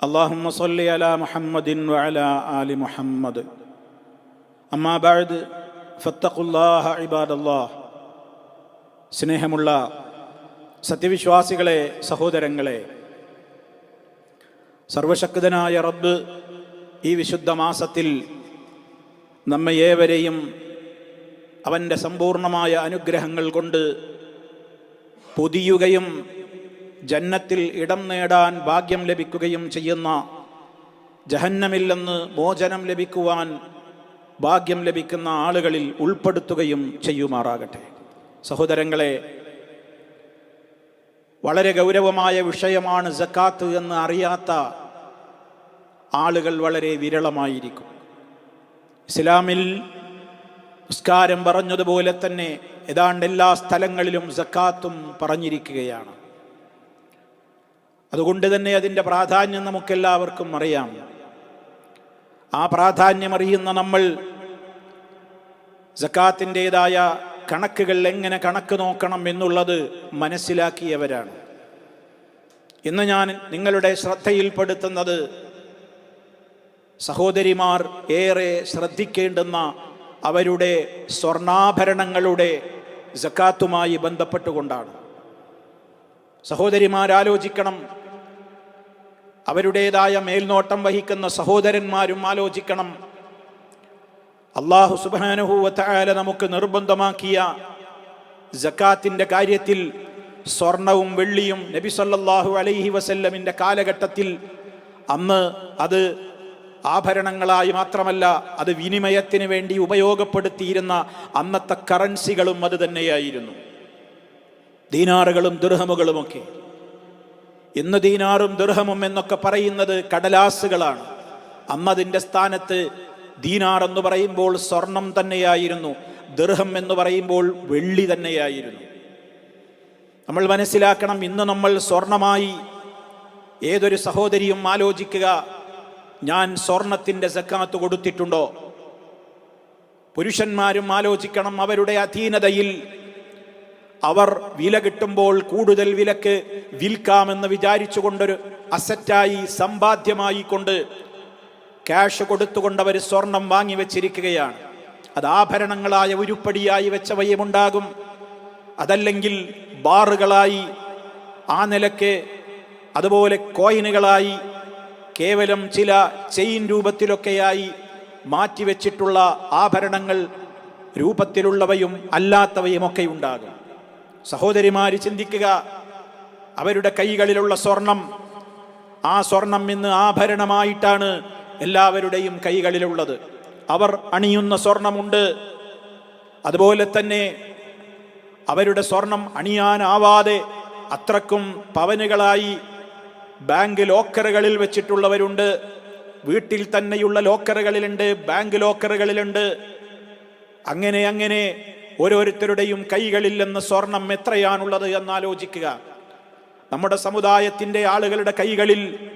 اللهم صل على محمد وعلى آل محمد أما بعد فاتقوا الله عباد الله സ്നേഹമുള്ള സത്യവിശ്വാസികളെ സഹോദരങ്ങളെ സർവശക്തനായ റബ്ബ് ഈ വിശുദ്ധ മാസത്തിൽ നമ്മെ ഏവരെയും അവൻ്റെ സമ്പൂർണമായ അനുഗ്രഹങ്ങൾ കൊണ്ട് പൊതിയുകയും ജന്നത്തിൽ ഇടം നേടാൻ ഭാഗ്യം ലഭിക്കുകയും ചെയ്യുന്ന ജഹന്നമിൽ മോചനം ലഭിക്കുവാൻ ഭാഗ്യം ലഭിക്കുന്ന ആളുകളിൽ ഉൾപ്പെടുത്തുകയും ചെയ്യുമാറാകട്ടെ. സഹോദരങ്ങളെ വളരെ ഗൗരവമായ വിഷയമാണ് ജക്കാത്ത് എന്ന് അറിയാത്ത ആളുകൾ വളരെ വിരളമായിരിക്കും. ഇസ്ലാമിൽ നിസ്കാരം പറഞ്ഞതുപോലെ തന്നെ ഏതാണ്ട് എല്ലാ സ്ഥലങ്ങളിലും സക്കാത്തും പറഞ്ഞിരിക്കുകയാണ്. അതുകൊണ്ട് തന്നെ അതിന്റെ പ്രാധാന്യം നമുക്കെല്ലാവർക്കും അറിയാം. ആ പ്രാധാന്യം അറിയുന്ന നമ്മൾ സക്കാത്തിന്റെതായ കണക്കുകൾ എങ്ങനെ കണക്ക് നോക്കണം എന്നുള്ളത് മനസ്സിലാക്കിയവരാണ്. ഇന്ന് ഞാൻ നിങ്ങളുടെ ശ്രദ്ധയിൽപ്പെടുത്തുന്നത് സഹോദരിമാർ ഏറെ ശ്രദ്ധിക്കേണ്ടുന്ന അവരുടെ സ്വർണാഭരണങ്ങളുടെ ജക്കാത്തുമായി ബന്ധപ്പെട്ടുകൊണ്ടാണ്. സഹോദരിമാരാലോചിക്കണം അവരുടേതായ മേൽനോട്ടം വഹിക്കുന്ന സഹോദരന്മാരും ആലോചിക്കണം. അള്ളാഹു സുബാനുഭൂവത്തായാല നമുക്ക് നിർബന്ധമാക്കിയ ജക്കാത്തിന്റെ കാര്യത്തിൽ സ്വർണവും വെള്ളിയും നബി സല്ലാഹു അലൈഹി വസല്ലമിന്റെ കാലഘട്ടത്തിൽ അന്ന് അത് ആഭരണങ്ങളായി മാത്രമല്ല അത് വിനിമയത്തിന് വേണ്ടി ഉപയോഗപ്പെടുത്തിയിരുന്ന അന്നത്തെ കറൻസികളും അത് തന്നെയായിരുന്നു. ദീനാറുകളും ദുർഹമുകളുമൊക്കെ ഇന്ന് ദീനാറും ദുർഹമും എന്നൊക്കെ പറയുന്നത് കടലാസുകളാണ്. അന്നതിന്റെ സ്ഥാനത്ത് ദീനാർ എന്ന് പറയുമ്പോൾ സ്വർണം തന്നെയായിരുന്നു ദർഹം എന്ന് പറയുമ്പോൾ വെള്ളി തന്നെയായിരുന്നു. നമ്മൾ മനസ്സിലാക്കണം ഇന്ന് നമ്മൾ സ്വർണമായി ഏതൊരു സഹോദരിയും ആലോചിക്കുക ഞാൻ സ്വർണത്തിന്റെ സക്കാത്ത് കൊടുത്തിട്ടുണ്ടോ? പുരുഷന്മാരും ആലോചിക്കണം അവരുടെ അധീനതയിൽ. അവർ വില കിട്ടുമ്പോൾ കൂടുതൽ വിലക്ക് വിൽക്കാമെന്ന് വിചാരിച്ചുകൊണ്ടൊരു അസറ്റായി സമ്പാദ്യമായി കൊണ്ട് ക്യാഷ് കൊടുത്തുകൊണ്ട് അവർ സ്വർണം വാങ്ങി വെച്ചിരിക്കുകയാണ്. അത് ആഭരണങ്ങളായ ഉരുപ്പടിയായി വെച്ചവയുമുണ്ടാകും അതല്ലെങ്കിൽ ബാറുകളായി ആ നിലയ്ക്ക് അതുപോലെ കോയിനുകളായി കേവലം ചില ചെയിൻ രൂപത്തിലൊക്കെയായി മാറ്റിവെച്ചിട്ടുള്ള ആഭരണങ്ങൾ രൂപത്തിലുള്ളവയും അല്ലാത്തവയും ഒക്കെ ഉണ്ടാകും. സഹോദരിമാര് ചിന്തിക്കുക അവരുടെ കൈകളിലുള്ള സ്വർണം. ആ സ്വർണം ഇന്ന് ആഭരണമായിട്ടാണ് എല്ലാവരുടെയും കൈകളിലുള്ളത്. അവർ അണിയുന്ന സ്വർണമുണ്ട്. അതുപോലെ തന്നെ അവരുടെ സ്വർണം അണിയാനാവാതെ അത്രക്കും പവനുകളായി ബാങ്ക് ലോക്കറുകളിൽ വെച്ചിട്ടുള്ളവരുണ്ട്. വീട്ടിൽ തന്നെയുള്ള ലോക്കറുകളിലുണ്ട് ബാങ്ക് ലോക്കറുകളിലുണ്ട്. അങ്ങനെ അങ്ങനെ ഓരോരുത്തരുടെയും കൈകളിൽ നിന്ന് സ്വർണം എത്രയാണുള്ളത് എന്നാലോചിക്കുക നമ്മുടെ സമുദായത്തിന്റെ ആളുകളുടെ കൈകളിൽ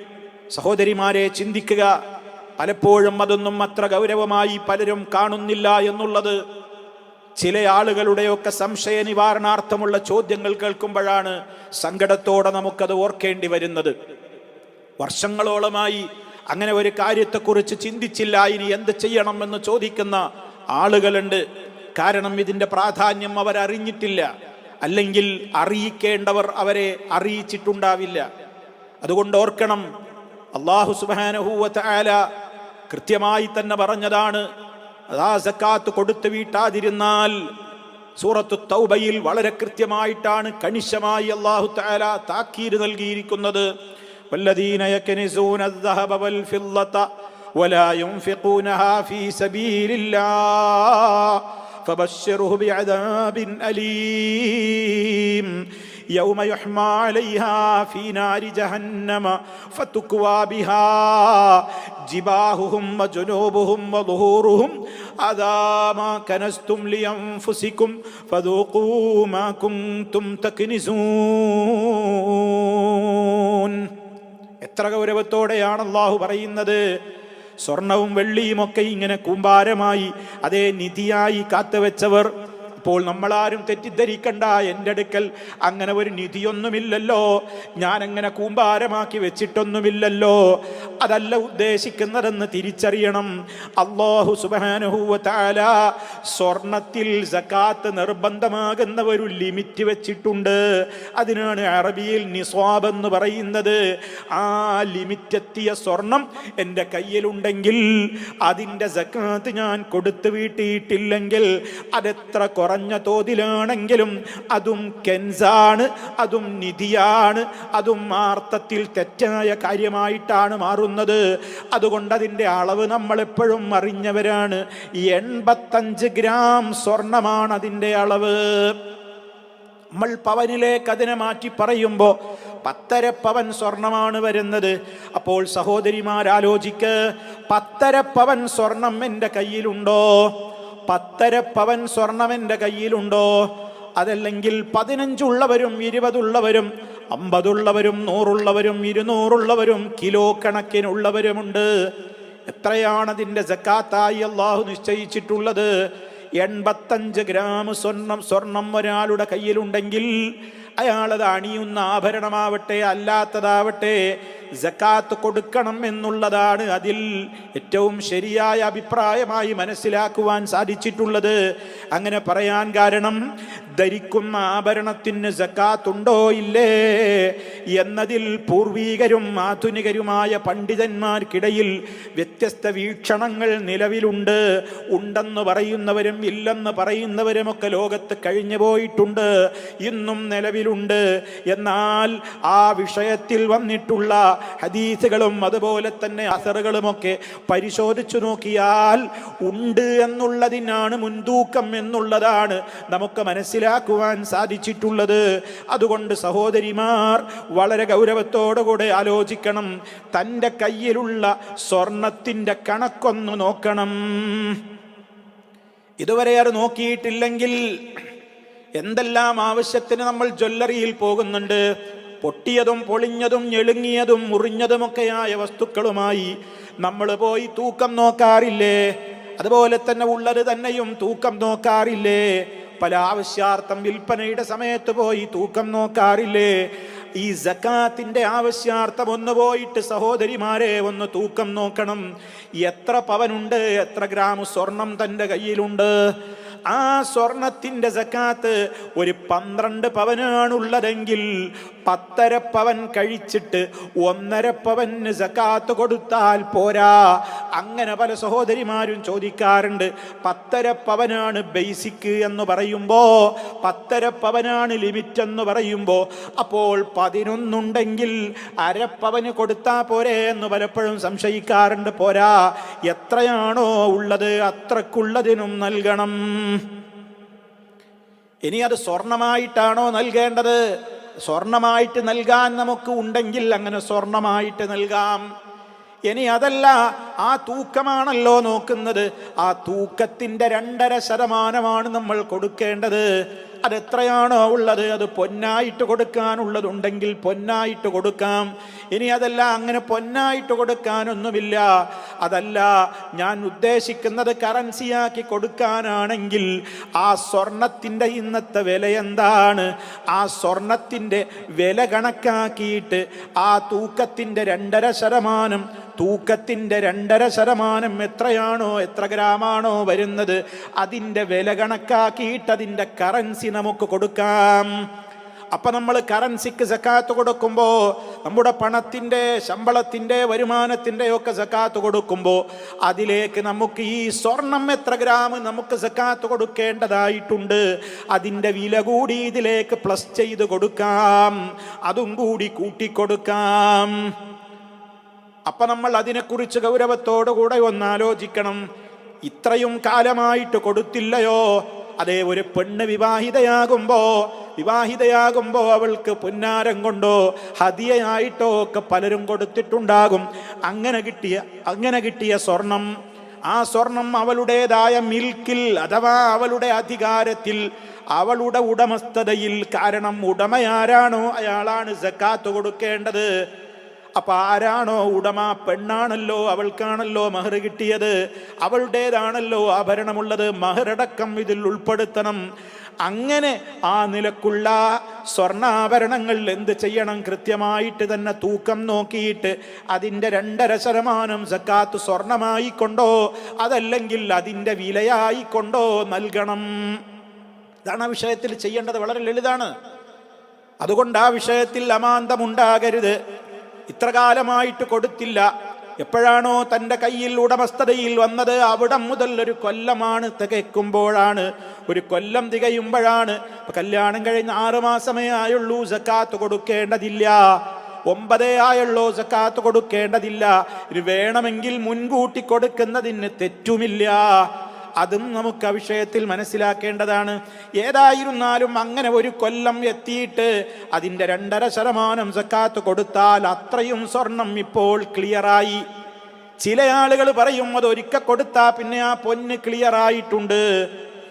സഹോദരിമാരെ ചിന്തിക്കുക. പലപ്പോഴും അതൊന്നും അത്ര ഗൗരവമായി പലരും കാണുന്നില്ല എന്നുള്ളത് ചില ആളുകളുടെയൊക്കെ സംശയ നിവാരണാർത്ഥമുള്ള ചോദ്യങ്ങൾ കേൾക്കുമ്പോഴാണ് സങ്കടത്തോടെ നമുക്കത് ഓർക്കേണ്ടി വരുന്നത്. വർഷങ്ങളോളമായി അങ്ങനെ ഒരു കാര്യത്തെക്കുറിച്ച് ചിന്തിച്ചില്ല. ഇനി എന്ത് ചെയ്യണമെന്ന് ചോദിക്കുന്ന ആളുകളുണ്ട്. കാരണം ഇതിന്റെ പ്രാധാന്യം അവരറിഞ്ഞിട്ടില്ല. അല്ലെങ്കിൽ അറിയിക്കേണ്ടവർ അവരെ അറിയിച്ചിട്ടുണ്ടാവില്ല അതുകൊണ്ട് ഓർക്കണം അള്ളാഹു സുബാനഹൂവത്ത ആല കൃത്യമായി തന്നെ പറഞ്ഞതാണ് അതാ സക്കാത്ത് കൊടുത്തു വീട്ടാതിരുന്നാൽ സൂറത്തു തൗബയിൽ വളരെ കൃത്യമായിട്ടാണ് കണിശമായി അള്ളാഹു താല താക്കീര് നൽകിയിരിക്കുന്നത് والذين يكنزون الذهب والفضة ولا ينفقونها في سبيل الله فبشره بعذاب أليم يوم يحمى عليها في نار جهنم فتكوى بها ജിബാഹുഹും വജുനൂബുഹും വദുഹൂറുഹും അദാ മാ കനസ്തും ലിയൻഫുസികും ഫദൂഖൂ മാ കുൻതും തക്നിസൂൻ എത്ര ഗൗരവത്തോടെയാണ് അള്ളാഹു പറയുന്നത് സ്വർണവും വെള്ളിയുമൊക്കെ ഇങ്ങനെ കൂമ്പാരമായി അതേ നിധിയായി കാത്തുവെച്ചവർ അപ്പോൾ നമ്മളാരും തെറ്റിദ്ധരിക്കണ്ട. എന്റെ അടുക്കൽ അങ്ങനെ ഒരു നിധിയൊന്നുമില്ലല്ലോ. ഞാൻ അങ്ങനെ കൂമ്പാരമാക്കി വെച്ചിട്ടൊന്നുമില്ലല്ലോ. അതല്ല ഉദ്ദേശിക്കുന്നതെന്ന് തിരിച്ചറിയണം. അള്ളാഹു സുബാനുഹൂവത്താല സ്വർണത്തിൽ സക്കാത്ത് നിർബന്ധമാകുന്ന ഒരു ലിമിറ്റ് വെച്ചിട്ടുണ്ട്. അതിനാണ് അറബിയിൽ നിസ്വാബ് എന്ന് പറയുന്നത്. ആ ലിമിറ്റ് എത്തിയ സ്വർണം എന്റെ കയ്യിലുണ്ടെങ്കിൽ അതിന്റെ സക്കാത്ത് ഞാൻ കൊടുത്തു വീട്ടിയിട്ടില്ലെങ്കിൽ അതെത്ര കുറഞ്ഞ തോതിലാണെങ്കിലും അതും കെൻസാണ് അതും നിധിയാണ് അതും ആർത്ഥത്തിൽ തെറ്റായ കാര്യമായിട്ടാണ് മാറുന്നത്. അതുകൊണ്ട് അതിന്റെ അളവ് നമ്മൾ എപ്പോഴും അറിഞ്ഞവരാണ്. എൺപത്തഞ്ച് ഗ്രാം സ്വർണമാണ് അതിന്റെ അളവ്. നമ്മൾ പവനിലേക്ക് അതിനെ മാറ്റി പറയുമ്പോൾ പത്തര പവൻ സ്വർണമാണ് വരുന്നത്. അപ്പോൾ സഹോദരിമാരാലോചിക്ക് പത്തര പവൻ സ്വർണം എന്റെ കയ്യിലുണ്ടോ? പത്തര പവൻ സ്വർണം കയ്യിലുണ്ടോ? അതല്ലെങ്കിൽ പതിനഞ്ചുള്ളവരും ഇരുപതുള്ളവരും അമ്പതുള്ളവരും നൂറുള്ളവരും ഇരുന്നൂറുള്ളവരും കിലോ കണക്കിനുള്ളവരുമുണ്ട്. എത്രയാണ് അതിന്റെ ജക്കാത്തായി അള്ളാഹു നിശ്ചയിച്ചിട്ടുള്ളത്? എൺപത്തഞ്ച് ഗ്രാം സ്വർണം സ്വർണം ഒരാളുടെ കയ്യിലുണ്ടെങ്കിൽ അയാളത് അണിയുന്ന ആഭരണമാവട്ടെ അല്ലാത്തതാവട്ടെ ജക്കാത്ത് കൊടുക്കണം എന്നുള്ളതാണ് അതിൽ ഏറ്റവും ശരിയായ അഭിപ്രായമായി മനസ്സിലാക്കുവാൻ സാധിച്ചിട്ടുള്ളത്. അങ്ങനെ പറയാൻ കാരണം ധരിക്കുന്ന ആഭരണത്തിന് ജക്കാത്തുണ്ടോ ഇല്ലേ എന്നതിൽ പൂർവീകരും ആധുനികരുമായ പണ്ഡിതന്മാർക്കിടയിൽ വ്യത്യസ്ത വീക്ഷണങ്ങൾ നിലവിലുണ്ട്. ഉണ്ടെന്ന് പറയുന്നവരും ഇല്ലെന്ന് പറയുന്നവരുമൊക്കെ ലോകത്ത് കഴിഞ്ഞു പോയിട്ടുണ്ട് ഇന്നും നിലവിലുണ്ട്. എന്നാൽ ആ വിഷയത്തിൽ വന്നിട്ടുള്ള ഹദീസുകളും അതുപോലെ തന്നെ അസറുകളുമൊക്കെ പരിശോധിച്ചു നോക്കിയാൽ ഉണ്ട് എന്നുള്ളതിനാണ് മുൻതൂക്കം എന്നുള്ളതാണ് നമുക്ക് മനസ്സിലാക്കുവാൻ സാധിച്ചിട്ടുള്ളത്. അതുകൊണ്ട് സഹോദരിമാർ വളരെ ഗൗരവത്തോടുകൂടെ ആലോചിക്കണം. തന്റെ കയ്യിലുള്ള സ്വർണത്തിന്റെ കണക്കൊന്ന് നോക്കണം. ഇതുവരെ അത് നോക്കിയിട്ടില്ലെങ്കിൽ എന്തെല്ലാം ആവശ്യത്തിന് നമ്മൾ ജ്വല്ലറിയിൽ പോകുന്നുണ്ട്? പൊട്ടിയതും പൊളിഞ്ഞതും ഞെളുങ്ങിയതും മുറിഞ്ഞതുമൊക്കെയായ വസ്തുക്കളുമായി നമ്മൾ പോയി തൂക്കം നോക്കാറില്ലേ? അതുപോലെ തന്നെ ഉള്ളത് തന്നെയും തൂക്കം നോക്കാറില്ലേ? പല ആവശ്യാർത്ഥം വിൽപ്പനയുടെ സമയത്ത് പോയി തൂക്കം നോക്കാറില്ലേ? ഈ ജക്കാത്തിന്റെ ആവശ്യാർത്ഥം ഒന്ന് പോയിട്ട് സഹോദരിമാരെ ഒന്ന് തൂക്കം നോക്കണം. എത്ര പവനുണ്ട് എത്ര ഗ്രാം സ്വർണം തന്റെ കയ്യിലുണ്ട്. ആ സ്വർണത്തിന്റെ ജക്കാത്ത് ഒരു പന്ത്രണ്ട് പവനാണുള്ളതെങ്കിൽ പത്തര പവൻ കഴിച്ചിട്ട് ഒന്നര സക്കാത്ത് കൊടുത്താൽ പോരാ. അങ്ങനെ പല സഹോദരിമാരും ചോദിക്കാറുണ്ട് പത്തര പവനാണ് ബേസിക് എന്ന് പറയുമ്പോൾ പത്തര പവനാണ് ലിമിറ്റ് എന്ന് പറയുമ്പോൾ അപ്പോൾ പതിനൊന്നുണ്ടെങ്കിൽ അരപ്പവന് കൊടുത്താൽ പോരെ എന്ന് പലപ്പോഴും സംശയിക്കാറുണ്ട് പോരാ. എത്രയാണോ ഉള്ളത് അത്രക്കുള്ളതിനും നൽകണം. ഇനി അത് സ്വർണമായിട്ടാണോ നൽകേണ്ടത്? സ്വർണമായിട്ട് നൽകാൻ നമുക്ക് ഉണ്ടെങ്കിൽ അങ്ങനെ സ്വർണമായിട്ട് നൽകാം. ഇനി അതല്ല ആ തൂക്കമാണല്ലോ നോക്കുന്നത്. ആ തൂക്കത്തിന്റെ രണ്ടര ശതമാനമാണ് നമ്മൾ കൊടുക്കേണ്ടത്. അതെത്രയാണോ ഉള്ളത് അത് പൊന്നായിട്ട് കൊടുക്കാനുള്ളതുണ്ടെങ്കിൽ പൊന്നായിട്ട് കൊടുക്കാം. ഇനി അതല്ല അങ്ങനെ പൊന്നായിട്ട് കൊടുക്കാനൊന്നുമില്ല. അതല്ല ഞാൻ ഉദ്ദേശിക്കുന്നത് കറൻസിയാക്കി കൊടുക്കാനാണെങ്കിൽ ആ സ്വർണത്തിന്റെ ഇന്നത്തെ വില എന്താണ്? ആ സ്വർണത്തിന്റെ വില കണക്കാക്കിയിട്ട് ആ തൂക്കത്തിന്റെ രണ്ടര ശതമാനം തൂക്കത്തിന്റെ രണ്ടര ശതമാനം എത്രയാണോ എത്ര ഗ്രാമാണോ വരുന്നത്? അതിന്റെ വില കണക്കാക്കിയിട്ട് അതിന്റെ കറൻസി നമുക്ക് കൊടുക്കാം. അപ്പൊ നമ്മൾ കറൻസിക്ക് സക്കാത്ത് കൊടുക്കുമ്പോൾ നമ്മുടെ പണത്തിന്റെ ശമ്പളത്തിന്റെ വരുമാനത്തിന്റെ ഒക്കെ സക്കാത്ത് കൊടുക്കുമ്പോൾ അതിലേക്ക് നമുക്ക് ഈ സ്വർണം എത്ര ഗ്രാം നമുക്ക് സക്കാത്ത് കൊടുക്കേണ്ടതായിട്ടുണ്ട്. അതിന്റെ വില കൂടി ഇതിലേക്ക് പ്ലസ് ചെയ്ത് കൊടുക്കാം. അതും കൂടി കൂട്ടിക്കൊടുക്കാം അപ്പൊ നമ്മൾ അതിനെക്കുറിച്ച് ഗൗരവത്തോടുകൂടെ ഒന്ന് ആലോചിക്കണം. ഇത്രയും കാലമായിട്ട് കൊടുത്തില്ലയോ? അതേ ഒരു പെണ്ണ് വിവാഹിതയാകുമ്പോ വിവാഹിതയാകുമ്പോ അവൾക്ക് പുന്നാരം കൊണ്ടോ ഹതിയായിട്ടോ ഒക്കെ പലരും കൊടുത്തിട്ടുണ്ടാകും. അങ്ങനെ കിട്ടിയ അങ്ങനെ കിട്ടിയ സ്വർണം ആ സ്വർണം അവളുടേതായ മിൽക്കിൽ അഥവാ അവളുടെ അധികാരത്തിൽ അവളുടെ ഉടമസ്ഥതയിൽ കാരണം ഉടമയാരാണോ? അയാളാണ് സക്കാത്ത് കൊടുക്കേണ്ടത്. അപ്പൊ ആരാണോ ഉടമ പെണ്ണാണല്ലോ അവൾക്കാണല്ലോ മഹർ കിട്ടിയത്. അവളുടേതാണല്ലോ ആഭരണമുള്ളത് മഹറടക്കം ഇതിൽ ഉൾപ്പെടുത്തണം. അങ്ങനെ ആ നിലക്കുള്ള സ്വർണാഭരണങ്ങൾ എന്ത് ചെയ്യണം? കൃത്യമായിട്ട് തന്നെ തൂക്കം നോക്കിയിട്ട് അതിന്റെ രണ്ടര ശതമാനം സക്കാത്ത് സ്വർണമായിക്കൊണ്ടോ അതല്ലെങ്കിൽ അതിന്റെ വിലയായിക്കൊണ്ടോ നൽകണം. ഇതാണ് ആ വിഷയത്തിൽ ചെയ്യേണ്ടത് വളരെ ലളിതാണ്. അതുകൊണ്ട് ആ വിഷയത്തിൽ അമാന്തമുണ്ടാകരുത്. ഇത്ര കാലമായിട്ട് കൊടുത്തില്ല. എപ്പോഴാണോ തന്റെ കയ്യിൽ ഉടമസ്ഥതയിൽ വന്നത് അവിടം മുതൽ ഒരു കൊല്ലമാണ് തികയ്ക്കുമ്പോഴാണ്. ഒരു കൊല്ലം തികയുമ്പോഴാണ്. കല്യാണം കഴിഞ്ഞ് ആറു മാസമേ ആയുള്ളൂ സക്കാത്ത് കൊടുക്കേണ്ടതില്ല. ഒമ്പതേ ആയുള്ളൂ സക്കാത്ത് കൊടുക്കേണ്ടതില്ല. ഇത് വേണമെങ്കിൽ മുൻകൂട്ടി കൊടുക്കുന്നതിന് തെറ്റുമില്ല. അതും നമുക്ക് ആ വിഷയത്തിൽ മനസ്സിലാക്കേണ്ടതാണ്. ഏതായിരുന്നാലും അങ്ങനെ ഒരു കൊല്ലം എത്തിയിട്ട് അതിന്റെ രണ്ടര ശതമാനം സക്കാത്ത് കൊടുത്താൽ അത്രയും സ്വർണം ഇപ്പോൾ ക്ലിയറായി. ചില ആളുകൾ പറയും അത് ഒരിക്കൽ കൊടുത്താൽ പിന്നെ ആ പൊന്ന് ക്ലിയർ ആയിട്ടുണ്ട്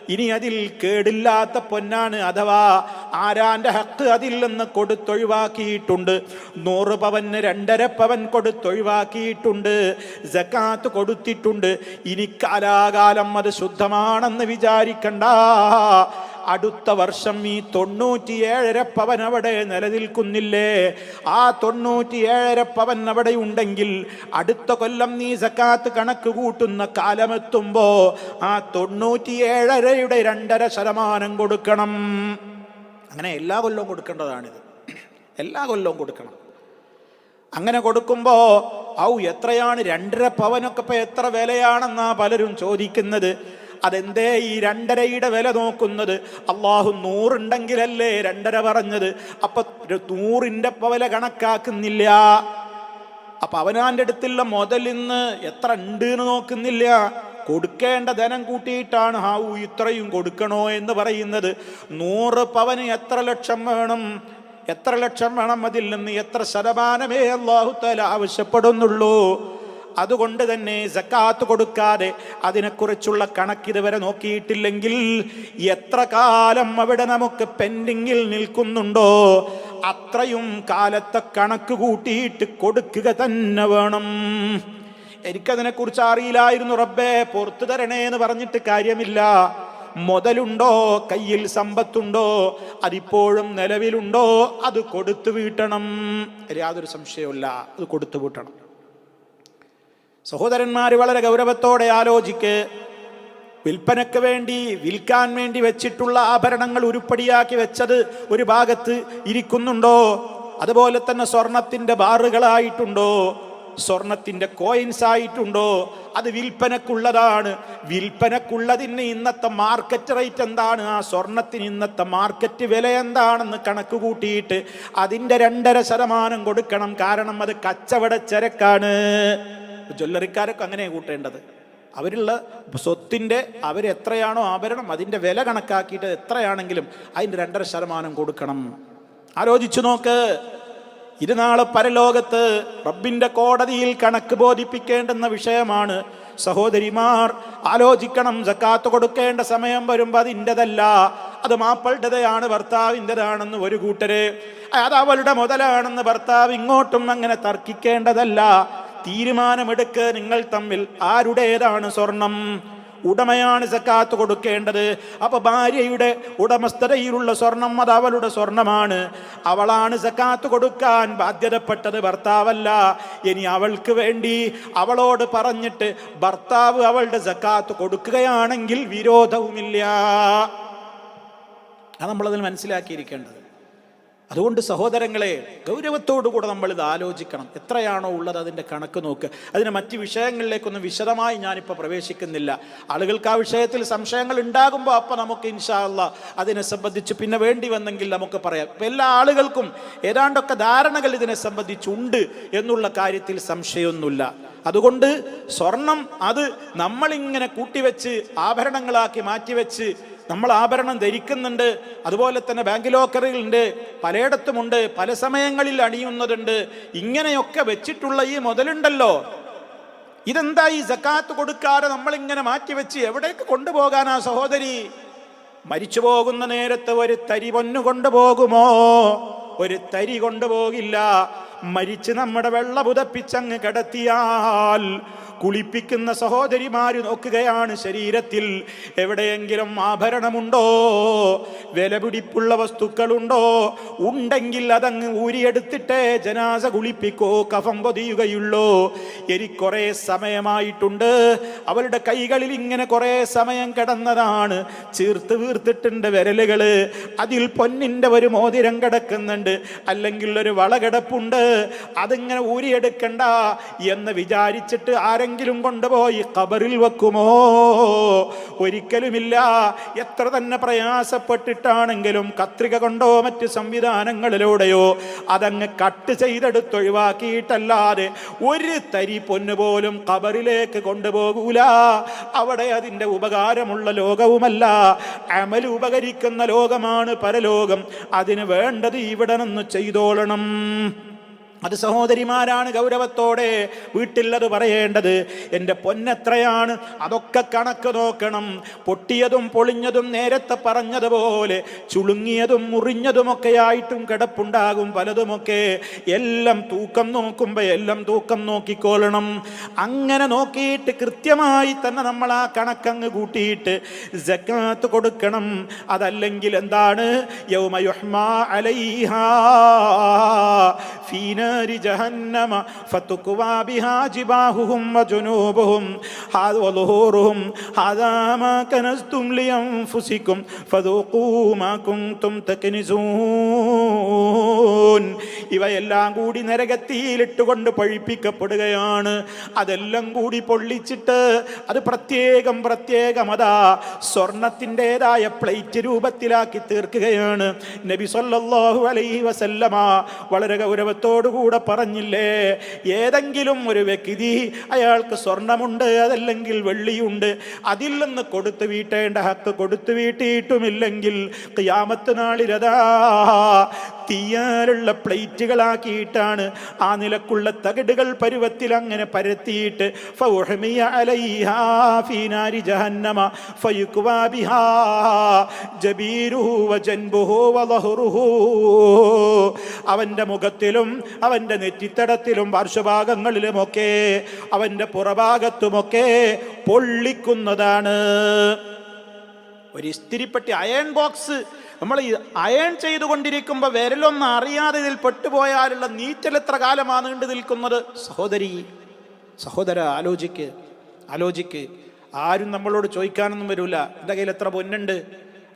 ഇനി അതിൽ കേടില്ലാത്ത പൊന്നാണ് അഥവാ ആരാന്റെ ഹക്ക് അതിൽ നിന്ന് കൊടുത്തൊഴിവാക്കിയിട്ടുണ്ട്. നൂറ് പവന് രണ്ടര പവൻ കൊടുത്തൊഴിവാക്കിയിട്ടുണ്ട്. ജക്കാത്ത് കൊടുത്തിട്ടുണ്ട്. ഇനി കാലാകാലം അത് ശുദ്ധമാണെന്ന് വിചാരിക്കണ്ട. അടുത്ത വർഷം ഈ തൊണ്ണൂറ്റിയേഴര പവൻ അവിടെ നിലനിൽക്കുന്നില്ലേ? ആ തൊണ്ണൂറ്റിയേഴര പവൻ അവിടെ ഉണ്ടെങ്കിൽ അടുത്ത കൊല്ലം നീ സക്കാത്ത് കണക്ക് കൂട്ടുന്ന കാലമെത്തുമ്പോ ആ തൊണ്ണൂറ്റിയേഴരയുടെ രണ്ടര ശതമാനം കൊടുക്കണം. അങ്ങനെ എല്ലാ കൊല്ലവും കൊടുക്കേണ്ടതാണിത്. എല്ലാ കൊല്ലവും കൊടുക്കണം. അങ്ങനെ കൊടുക്കുമ്പോൾ ഔ എത്രയാണ് രണ്ടര പവനൊക്കെ ഇപ്പൊ എത്ര വിലയാണെന്നാ പലരും ചോദിക്കുന്നത്. അതെന്തേ ഈ രണ്ടരയുടെ വില നോക്കുന്നത്? അള്ളാഹു നൂറുണ്ടെങ്കിലല്ലേ രണ്ടര പറഞ്ഞത്. അപ്പൊ നൂറിന്റെ വില കണക്കാക്കുന്നില്ല. അപ്പൊ അവനാന്റെ അടുത്തുള്ള മുതലിന്ന് എത്ര ഉണ്ട് എന്ന് നോക്കുന്നില്ല. കൊടുക്കേണ്ട ധനം കൂട്ടിയിട്ടാണ് ഹാവു ഇത്രയും കൊടുക്കണോ എന്ന് പറയുന്നത്. നൂറ് പവന് എത്ര ലക്ഷം വേണം? എത്ര ലക്ഷം വേണം? അതിൽ നിന്ന് എത്ര ശതമാനമേ അള്ളാഹുത്താല ആവശ്യപ്പെടുന്നുള്ളൂ. അതുകൊണ്ട് തന്നെ സക്കാത്ത് കൊടുക്കാതെ അതിനെക്കുറിച്ചുള്ള കണക്ക് ഇതുവരെ നോക്കിയിട്ടില്ലെങ്കിൽ എത്ര കാലം അവിടെ നമുക്ക് പെൻഡിങ്ങിൽ നിൽക്കുന്നുണ്ടോ? അത്രയും കാലത്തെ കണക്ക് കൂട്ടിയിട്ട് കൊടുക്കുക തന്നെ വേണം. എനിക്കതിനെക്കുറിച്ച് അറിയില്ലായിരുന്നു റബ്ബേ. പുറത്തു തരണേ എന്ന് പറഞ്ഞിട്ട് കാര്യമില്ല. മുതലുണ്ടോ? കയ്യിൽ സമ്പത്തുണ്ടോ? അതിപ്പോഴും നിലവിലുണ്ടോ? അത് കൊടുത്തു വീട്ടണം. യാതൊരു സംശയമില്ല അത് കൊടുത്തു വീട്ടണം സഹോദരന്മാർ വളരെ ഗൗരവത്തോടെ ആലോചിക്ക്. വിൽപ്പനയ്ക്ക് വേണ്ടി വിൽക്കാൻ വേണ്ടി വെച്ചിട്ടുള്ള ആഭരണങ്ങൾ ഉരുപ്പടിയാക്കി വെച്ചത് ഒരു ഭാഗത്ത് ഇരിക്കുന്നുണ്ടോ? അതുപോലെ തന്നെ സ്വർണത്തിന്റെ ബാറുകളായിട്ടുണ്ടോ? സ്വർണത്തിന്റെ കോയിൻസ് ആയിട്ടുണ്ടോ? അത് വിൽപ്പനക്കുള്ളതാണ്. വിൽപ്പനക്കുള്ളതിന് ഇന്നത്തെ മാർക്കറ്റ് റേറ്റ് എന്താണ്? ആ സ്വർണത്തിന് ഇന്നത്തെ മാർക്കറ്റ് വില എന്താണെന്ന് കണക്ക് കൂട്ടിയിട്ട് അതിന്റെ രണ്ടര ശതമാനം കൊടുക്കണം. കാരണം അത് കച്ചവട ചരക്കാണ്. ജ്വല്ലറിക്കാരൊക്കെ അങ്ങനെ കൂട്ടേണ്ടത്. അവരുള്ള സ്വത്തിന്റെ അവരെത്രയാണോ ആഭരണം അതിന്റെ വില കണക്കാക്കിയിട്ട് എത്രയാണെങ്കിലും അതിന്റെ രണ്ടര ശതമാനം കൊടുക്കണം. ആലോചിച്ചു നോക്ക്. ഇരുനാൾ പരലോകത്ത് റബ്ബിന്റെ കോടതിയിൽ കണക്ക് ബോധിപ്പിക്കേണ്ടുന്ന വിഷയമാണ്. സഹോദരിമാർ ആലോചിക്കണം സക്കാത്ത് കൊടുക്കേണ്ട സമയം വരുമ്പോൾ അതിന്റെതല്ല. അത് മാപ്പളുടേതാണ് ഭർത്താവിന്റെതാണെന്ന് ഒരു കൂട്ടര്. അത് അവളുടെ മുതലാണെന്ന് ഭർത്താവ് ഇങ്ങോട്ടും അങ്ങനെ തർക്കിക്കേണ്ടതല്ല. തീരുമാനമെടുക്ക് നിങ്ങൾ തമ്മിൽ ആരുടേതാണ് സ്വർണം? ഉടമയാണ് സക്കാത്ത് കൊടുക്കേണ്ടത്. അപ്പൊ ഭാര്യയുടെ ഉടമസ്ഥതയിലുള്ള സ്വർണം അത് അവളുടെ സ്വർണമാണ്. അവളാണ് സക്കാത്ത് കൊടുക്കാൻ ബാധ്യതപ്പെട്ടത്. ഭർത്താവല്ല. ഇനി അവൾക്ക് വേണ്ടി അവളോട് പറഞ്ഞിട്ട് ഭർത്താവ് അവളുടെ സക്കാത്ത് കൊടുക്കുകയാണെങ്കിൽ വിരോധവുമില്ല. അത് നമ്മളതിൽ മനസ്സിലാക്കിയിരിക്കേണ്ടത്. അതുകൊണ്ട് സഹോദരങ്ങളെ ഗൗരവത്തോടുകൂടെ നമ്മൾ ഇത് ആലോചിക്കണം. എത്രയാണോ ഉള്ളത് അതിന്റെ കണക്ക് നോക്ക്. അതിന് മറ്റ് വിഷയങ്ങളിലേക്കൊന്നും വിശദമായി ഞാനിപ്പോൾ പ്രവേശിക്കുന്നില്ല. ആളുകൾക്ക് ആ വിഷയത്തിൽ സംശയങ്ങൾ ഉണ്ടാകുമ്പോൾ അപ്പം നമുക്ക് ഇൻഷാല്ല അതിനെ സംബന്ധിച്ച് പിന്നെ വേണ്ടി വന്നെങ്കിൽ നമുക്ക് പറയാം. ഇപ്പം എല്ലാ ആളുകൾക്കും ഏതാണ്ടൊക്കെ ധാരണകൾ ഇതിനെ സംബന്ധിച്ചുണ്ട് എന്നുള്ള കാര്യത്തിൽ സംശയമൊന്നുമില്ല. അതുകൊണ്ട് സ്വർണം അത് നമ്മളിങ്ങനെ കൂട്ടിവെച്ച് ആഭരണങ്ങളാക്കി മാറ്റിവെച്ച് നമ്മൾ ആഭരണം ധരിക്കുന്നുണ്ട്. അതുപോലെ തന്നെ ബാങ്ക് ലോക്കറുകളുണ്ട്. പലയിടത്തുമുണ്ട്. പല സമയങ്ങളിൽ അണിയുന്നതുണ്ട്. ഇങ്ങനെയൊക്കെ വെച്ചിട്ടുള്ള ഈ മുതലുണ്ടല്ലോ. ഇതെന്താ ഈ സക്കാത്ത് കൊടുക്കാതെ നമ്മളിങ്ങനെ മാറ്റിവെച്ച് എവിടേക്ക് കൊണ്ടുപോകാനാ സഹോദരി? മരിച്ചു പോകുന്ന നേരത്ത് ഒരു തരി പൊന്നു കൊണ്ടുപോകുമോ? ഒരു തരി കൊണ്ടുപോകില്ല. മരിച്ച് നമ്മുടെ വെള്ള പുതപ്പിച്ചങ്ങ് കിടത്തിയാൽ കുളിപ്പിക്കുന്ന സഹോദരിമാര് നോക്കുകയാണ് ശരീരത്തിൽ. എവിടെയെങ്കിലും ആഭരണമുണ്ടോ? വിലപിടിപ്പുള്ള വസ്തുക്കളുണ്ടോ? ഉണ്ടെങ്കിൽ അതങ്ങ് ഊരിയെടുത്തിട്ടേ ജനാസ കുളിപ്പിക്കോ കഫം പൊതിയുകയുള്ളൂ. എനിക്ക് കുറേ സമയമായിട്ടുണ്ട്. അവളുടെ കൈകളിൽ ഇങ്ങനെ കുറേ സമയം കിടന്നതാണ്. ചീർത്ത് വീർത്തിട്ടുണ്ട് വിരലുകൾ അതിൽ പൊന്നിന്റെ ഒരു മോതിരം കിടക്കുന്നുണ്ട്. അല്ലെങ്കിൽ ഒരു വള കിടപ്പുണ്ട് അതിങ്ങനെ ഊരിയെടുക്കണ്ട എന്ന് വിചാരിച്ചിട്ട് ആരെങ്കിലും കൊണ്ടുപോയി കബറിൽ വെക്കുമോ? ഒരിക്കലുമില്ല. എത്ര തന്നെ പ്രയാസപ്പെട്ടിട്ടാണെങ്കിലും കത്രിക കൊണ്ടോ മറ്റ് സംവിധാനങ്ങളിലൂടെയോ അതങ്ങ് കട്ട് ചെയ്തെടുത്ത് ഒഴിവാക്കിയിട്ടല്ലാതെ ഒരു തരി പൊന്ന് പോലും കബറിലേക്ക് കൊണ്ടുപോകൂല. അവിടെ അതിന്റെ ഉപകാരമുള്ള ലോകവുമല്ല. അമൽ ഉപകരിക്കുന്ന ലോകമാണ് പരലോകം. അതിന് വേണ്ടത് ഇവിടെ നിന്ന് ചെയ്തോളണം. അത് സഹോദരിമാരാണ് ഗൗരവത്തോടെ വീട്ടിൽ അത് പറയേണ്ടത്. എന്റെ പൊന്നെത്രയാണ്? അതൊക്കെ കണക്ക് നോക്കണം. പൊട്ടിയതും പൊളിഞ്ഞതും നേരത്തെ പറഞ്ഞതുപോലെ ചുളുങ്ങിയതും മുറിഞ്ഞതുമൊക്കെ ആയിട്ടും കിടപ്പുണ്ടാകും പലതുമൊക്കെ. എല്ലാം തൂക്കം നോക്കുമ്പോൾ എല്ലാം തൂക്കം നോക്കിക്കോളണം അങ്ങനെ നോക്കിയിട്ട് കൃത്യമായി തന്നെ നമ്മൾ ആ കണക്കങ്ങ് കൂട്ടിയിട്ട് ജക്കാത്ത് കൊടുക്കണം. അതല്ലെങ്കിൽ എന്താണ്? യൗമയുഹ്മാ അലൈഹാ ഫീന نار جهنم فتكوى بها جباههم وجنوبهم هذا وظهورهم هذا ما كنزتم لأنفسكم فذوقوا ما كنتم تكنزون ഇവയെല്ലാം കൂടി നരകത്തിയിലിട്ടുകൊണ്ട് പഴിപ്പിക്കപ്പെടുകയാണ് അതെല്ലാം കൂടി പൊള്ളിച്ചിട്ട് അത് പ്രത്യേകം പ്രത്യേകം അതാ സ്വർണത്തിൻ്റെതായ പ്ലേറ്റ് രൂപത്തിലാക്കി തീർക്കുകയാണ് നബി സല്ലല്ലാഹു അലൈഹി വസല്ലമ വളരെ ഗൗരവത്തോടുകൂടെ പറഞ്ഞില്ലേ? ഏതെങ്കിലും ഒരു വ്യക്തി അയാൾക്ക് സ്വർണമുണ്ട് അതല്ലെങ്കിൽ വെള്ളിയുണ്ട്. അതിൽ നിന്ന് കൊടുത്തു വീട്ടേണ്ട ഹക്ക് കൊടുത്തു വീട്ടിയിട്ടുമില്ലെങ്കിൽ ക്യാമത്ത് നാളിലതാ തീയാലുള്ള പ്ലേറ്റുകളാക്കിയിട്ടാണ് ആ നിലക്കുള്ള തകിടുകൾ പരുവത്തിൽ അങ്ങനെ പരത്തിയിട്ട് അവന്റെ മുഖത്തിലും അവന്റെ നെറ്റിത്തടത്തിലും പാർശ്വഭാഗങ്ങളിലുമൊക്കെ അവന്റെ പുറഭാഗത്തുമൊക്കെ പൊള്ളിക്കുന്നതാണ്. ഒരു ഇസ്തിരിപ്പെട്ടി അയൺ ബോക്സ് നമ്മൾ ഈ അയൺ ചെയ്തുകൊണ്ടിരിക്കുമ്പോൾ വിരലൊന്നും അറിയാതെ ഇതിൽ പെട്ടുപോയാലുള്ള നീറ്റൽ എത്ര കാലമാണ് നീണ്ടു നിൽക്കുന്നത്? സഹോദരി സഹോദര ആലോചിക്ക് ആലോചിക്ക്. ആരും നമ്മളോട് ചോദിക്കാനൊന്നും വരൂല. എന്റെ കയ്യിൽ എത്ര പൊന്നുണ്ട്?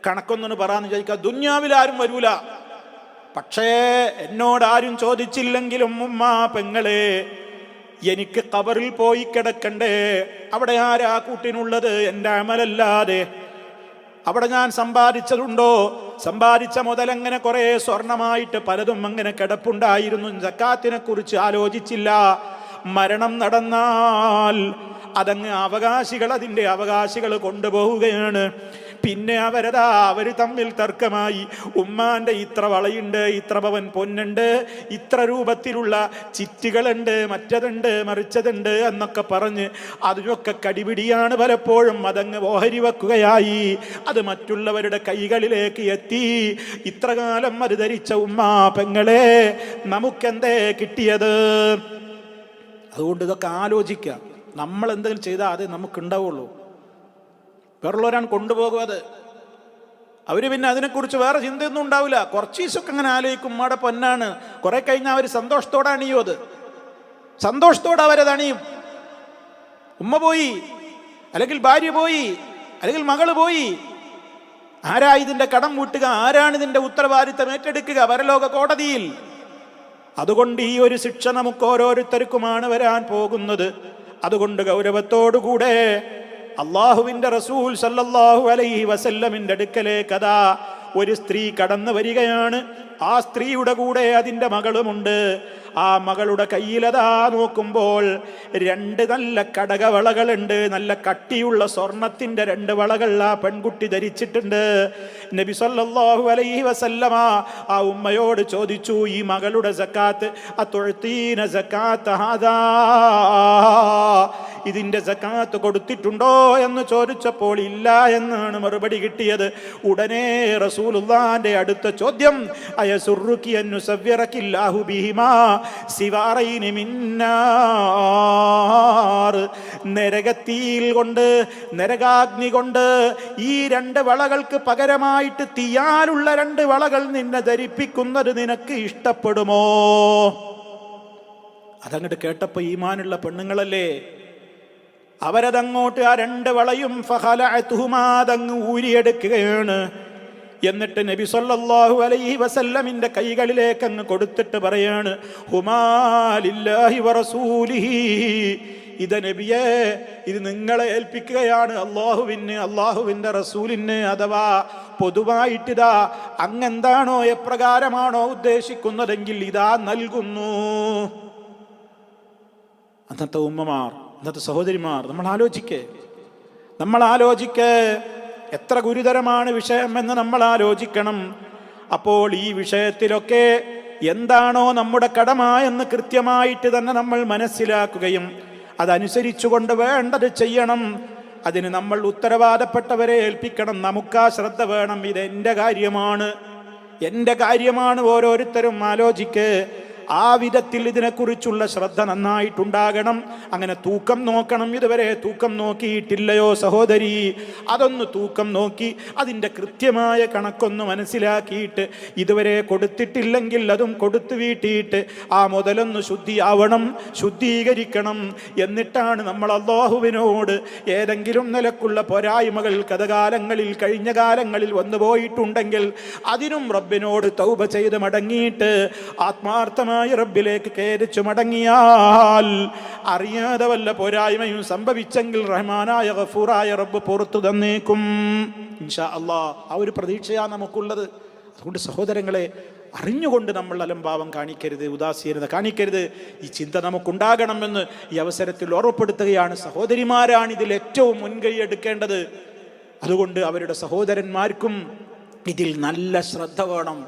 കണക്കൊന്നും പറയാന്ന് ചോദിക്കാം ദുന്യാവിൽ ആരും വരൂല. പക്ഷേ എന്നോട് ആരും ചോദിച്ചില്ലെങ്കിലും ഉമ്മ പെങ്ങളെ എനിക്ക് കബറിൽ പോയി കിടക്കണ്ടേ? അവിടെ ആരാ കൂട്ടിനുള്ളത്? എന്റെ അമലല്ലാതെ. അവിടെ ഞാൻ സമ്പാദിച്ചതുണ്ടോ? സമ്പാദിച്ച മുതലങ്ങനെ കുറെ സ്വർണമായിട്ട് പലതും അങ്ങനെ കിടപ്പുണ്ടായിരുന്നു. ജക്കാത്തിനെ കുറിച്ച് ആലോചിച്ചില്ല. മരണം നടന്നാൽ അതങ്ങ് അവകാശികൾ അതിന്റെ അവകാശികൾ കൊണ്ടുപോവുകയാണ്. പിന്നെ അവരതാ അവർ തമ്മിൽ തർക്കമായി. ഉമ്മാന്റെ ഇത്ര വളയുണ്ട് ഇത്ര ഭവൻ പൊന്നുണ്ട് ഇത്ര രൂപത്തിലുള്ള ചിറ്റുകളുണ്ട് മറ്റതുണ്ട് മറിച്ചതുണ്ട് എന്നൊക്കെ പറഞ്ഞ് അതിനൊക്കെ കടിപിടിയാണ് പലപ്പോഴും അതങ്ങ് ഓഹരി വെക്കുകയായി. അത് മറ്റുള്ളവരുടെ കൈകളിലേക്ക് എത്തി. ഇത്ര കാലം അത് ധരിച്ച ഉമ്മാ പെങ്ങളെ നമുക്കെന്തേ കിട്ടിയത്? അതുകൊണ്ട് ഇതൊക്കെ ആലോചിക്കാം. നമ്മൾ എന്തെങ്കിലും ചെയ്താൽ അത് നമുക്കുണ്ടാവുള്ളൂ. വേറുള്ളവരാണ് കൊണ്ടുപോകും അത് അവർ പിന്നെ അതിനെക്കുറിച്ച് വേറെ ചിന്തയൊന്നും ഉണ്ടാവില്ല. കുറച്ച് ദിവസമൊക്കെ അങ്ങനെ ആലോചിക്കും. ഉമ്മയുടെ പൊന്നാണ്. കുറെ കഴിഞ്ഞാൽ അവർ സന്തോഷത്തോടെ അണിയും അത്. സന്തോഷത്തോടെ അവരത് അണിയും. ഉമ്മ പോയി അല്ലെങ്കിൽ ഭാര്യ പോയി അല്ലെങ്കിൽ മകൾ പോയി. ആരാ ഇതിന്റെ കടം വീട്ടുക ആരാണ് ഇതിന്റെ ഉത്തരവാദിത്തം ഏറ്റെടുക്കുക? പരലോക കോടതിയിൽ. അതുകൊണ്ട് ഈ ഒരു ശിക്ഷ നമുക്ക് ഓരോരുത്തർക്കുമാണ് വരാൻ പോകുന്നത്. അതുകൊണ്ട് ഗൗരവത്തോടുകൂടെ അള്ളാഹുവിന്റെ റസൂൽ സല്ലല്ലാഹു അലൈഹി വസല്ലമിന്റെ അടുക്കലേക്ക് അതാ ഒരു സ്ത്രീ കടന്നു വരികയാണ്. ആ സ്ത്രീയുടെ കൂടെ അതിന്റെ മകളുമുണ്ട്. ആ മകളുടെ കയ്യിലതാ നോക്കുമ്പോൾ രണ്ട് നല്ല കടകവളകളുണ്ട്. നല്ല കട്ടിയുള്ള സ്വർണത്തിന്റെ രണ്ട് വളകൾ ആ പെൺകുട്ടി ധരിച്ചിട്ടുണ്ട്. നബി സല്ലല്ലാഹു അലൈഹി വസല്ലമ ആ ഉമ്മയോട് ചോദിച്ചു ഈ മകളുടെ സക്കാത്ത്? അതൊഴുത്തീന സക്കാത്ത് ഹാദാ. ഇതിന്റെ സക്കാത്ത് കൊടുത്തിട്ടുണ്ടോ? എന്ന് ചോദിച്ചപ്പോൾ ഇല്ല എന്നാണ് മറുപടി കിട്ടിയത്. ഉടനെ റസൂലുള്ളാന്റെ അടുത്ത ചോദ്യം അയസുറുക്കി അന്നു സവ്യറക്കില്ലാഹു ബിഹിമാ? നരകത്തീയിൽ കൊണ്ട് നരകാഗ്നി കൊണ്ട് ഈ രണ്ട് വളകൾക്ക് പകരമായിട്ട് തീയാലുള്ള രണ്ട് വളകൾ നിന്നെ ധരിപ്പിക്കുന്നത് നിനക്ക് ഇഷ്ടപ്പെടുമോ? അതങ്ങോട്ട് കേട്ടപ്പോ ഈമാനുള്ള പെണ്ണുങ്ങളല്ലേ? അവരതങ്ങോട്ട് ആ രണ്ട് വളയും ഫഹലഅതുഹുമാതങ്ങ് ഊരിയെടുക്കുകയാണ്. എന്നിട്ട് നബി സല്ലല്ലാഹു അലൈഹി വസല്ലമിന്റെ കൈകളിലേക്ക് അങ്ങ് കൊടുത്തിട്ട് പറയാണ് ഹുമാലില്ലാഹി വറസൂലിഹി ഇത് നബിയെ ഇത് നിങ്ങളെ ഏൽപ്പിക്കുകയാണ് അള്ളാഹുവിന് അള്ളാഹുവിന്റെ റസൂലിന് അഥവാ പൊതുവായിട്ടിതാ അങ്ങെന്താണോ എപ്രകാരമാണോ ഉദ്ദേശിക്കുന്നതെങ്കിൽ ഇതാ നൽകുന്നു. അന്നത്തെ ഉമ്മമാർ അന്നത്തെ സഹോദരിമാർ നമ്മൾ ആലോചിക്കേ നമ്മൾ ആലോചിക്ക് എത്ര ഗുരുതരമാണ് വിഷയം എന്ന് നമ്മൾ ആലോചിക്കണം. അപ്പോൾ ഈ വിഷയത്തിലൊക്കെ എന്താണോ നമ്മുടെ കടമ എന്ന് കൃത്യമായിട്ട് തന്നെ നമ്മൾ മനസ്സിലാക്കുകയും അതനുസരിച്ചുകൊണ്ട് വേണ്ടത് ചെയ്യണം. അതിന് നമ്മൾ ഉത്തരവാദപ്പെട്ടവരെ ഏൽപ്പിക്കണം. നമുക്കാ ശ്രദ്ധ വേണം. ഇത് എന്റെ കാര്യമാണ്. എന്റെ കാര്യമാണ് ഓരോരുത്തരും ആലോചിക്ക്. ആ വിധത്തിൽ ഇതിനെക്കുറിച്ചുള്ള ശ്രദ്ധ നന്നായിട്ടുണ്ടാകണം. അങ്ങനെ തൂക്കം നോക്കണം. ഇതുവരെ തൂക്കം നോക്കിയിട്ടില്ലയോ സഹോദരി? അതൊന്ന് തൂക്കം നോക്കി അതിന്റെ കൃത്യമായ കണക്കൊന്ന് മനസ്സിലാക്കിയിട്ട് ഇതുവരെ കൊടുത്തിട്ടില്ലെങ്കിൽ അതും കൊടുത്തു വീട്ടിയിട്ട് ആ മുതലൊന്ന് ശുദ്ധിയാവണം ശുദ്ധീകരിക്കണം എന്നിട്ടാണ് നമ്മൾ അള്ളാഹുവിനോട് ഏതെങ്കിലും നിലക്കുള്ള പോരായ്മകൾ കഥകാലങ്ങളിൽ കഴിഞ്ഞ കാലങ്ങളിൽ വന്നു പോയിട്ടുണ്ടെങ്കിൽ അതിനും റബ്ബിനോട് തൗബ ചെയ്ത് മടങ്ങിയിട്ട് ആത്മാർത്ഥമായി റബ്ബിലേക്ക് കയറിച്ചു മടങ്ങിയാൽ അറിയാതെ വല്ല പോരായ്മയും സംഭവിച്ചെങ്കിൽ റഹ്മാനായ ഗഫൂറായ റബ്ബ് പുറത്തു തന്നേക്കും. ഇൻഷാ അള്ളാ ആ ഒരു പ്രതീക്ഷയാണ് നമുക്കുള്ളത്. അതുകൊണ്ട് സഹോദരങ്ങളെ അറിഞ്ഞുകൊണ്ട് നമ്മൾ അലംഭാവം കാണിക്കരുത് ഉദാസീനത കാണിക്കരുത്. ഈ ചിന്ത നമുക്കുണ്ടാകണമെന്ന് ഈ അവസരത്തിൽ ഓർമ്മപ്പെടുത്തുകയാണ് സഹോദരിമാരാണ് ഇതിൽ ഏറ്റവും മുൻകൈ എടുക്കേണ്ടത്. അതുകൊണ്ട് അവരുടെ സഹോദരന്മാർക്കും ഇതിൽ നല്ല ശ്രദ്ധ വേണം.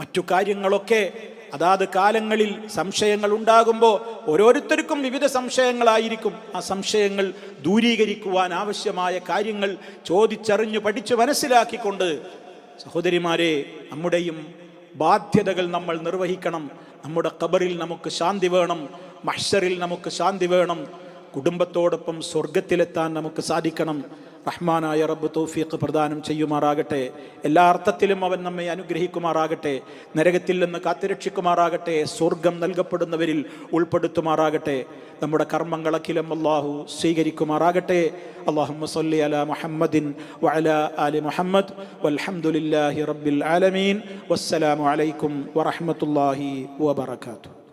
മറ്റു കാര്യങ്ങളൊക്കെ അതാത് കാലങ്ങളിൽ സംശയങ്ങൾ ഉണ്ടാകുമ്പോൾ ഓരോരുത്തർക്കും വിവിധ സംശയങ്ങളായിരിക്കും. ആ സംശയങ്ങൾ ദൂരീകരിക്കുവാൻ ആവശ്യമായ കാര്യങ്ങൾ ചോദിച്ചറിഞ്ഞു പഠിച്ചു മനസ്സിലാക്കിക്കൊണ്ട് സഹോദരിമാരെ നമ്മുടെയും ബാധ്യതകൾ നമ്മൾ നിർവഹിക്കണം. നമ്മുടെ ഖബറിൽ നമുക്ക് ശാന്തി വേണം. മഷറിൽ നമുക്ക് ശാന്തി വേണം. കുടുംബത്തോടൊപ്പം സ്വർഗത്തിലെത്താൻ നമുക്ക് സാധിക്കണം. റഹ്മാനായ റബ്ബ് തൗഫീഖ് പ്രദാനം ചെയ്യുമാറാകട്ടെ. എല്ലാ അർത്ഥത്തിലും അവൻ നമ്മെ അനുഗ്രഹിക്കുമാറാകട്ടെ. നരകത്തിൽ നിന്ന് കാത്തുരക്ഷിക്കുമാറാകട്ടെ. സ്വർഗം നൽകപ്പെടുന്നവരിൽ ഉൾപ്പെടുത്തുമാറാകട്ടെ. നമ്മുടെ കർമ്മങ്ങളക്കിലും അള്ളാഹു സ്വീകരിക്കുമാറാകട്ടെ. അള്ളാഹു സല്ലി അല മുഹമ്മദിൻ വഅല ആലി മുഹമ്മദ് വൽഹംദുലില്ലാഹി റബ്ബിൽ ആലമീൻ. വസ്സലാമു അലൈക്കും വറഹ്മത്തുള്ളാഹി വബറകാതുഹു.